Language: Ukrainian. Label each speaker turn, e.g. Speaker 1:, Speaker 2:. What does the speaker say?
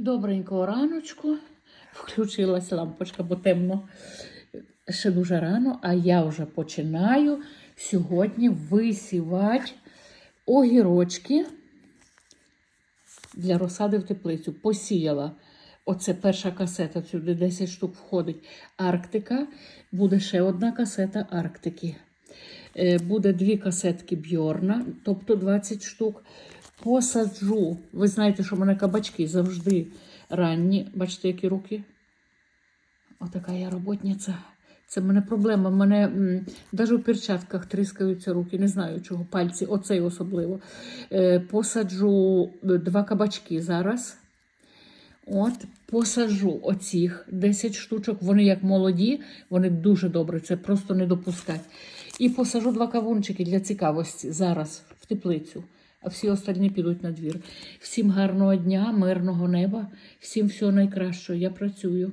Speaker 1: Добренького раночку. Включилась лампочка, бо темно. Ще дуже рано, а я вже починаю сьогодні висівати огірочки для розсади в теплицю. Посіяла. Оце перша касета, сюди 10 штук входить. Арктика. Буде ще одна касета Арктики. Е, Буде дві касетки Бьорна, тобто 20 штук. Посаджу. Ви знаєте, що в мене кабачки завжди ранні. Бачите, які руки? Отака я роботниця. Це в мене проблема. Мене навіть у перчатках тріскаються руки, не знаю чого, пальці, оцей особливо. Е, посаджу е, два кабачки зараз. От, посаджу оцих 10 штучок. Вони як молоді, вони дуже добре, це просто не допускать. І посажу два кавунчики для цікавості зараз в теплицю. А всі остальні підуть на двір. Всім гарного дня, мирного неба, всім всього найкращого. Я працюю.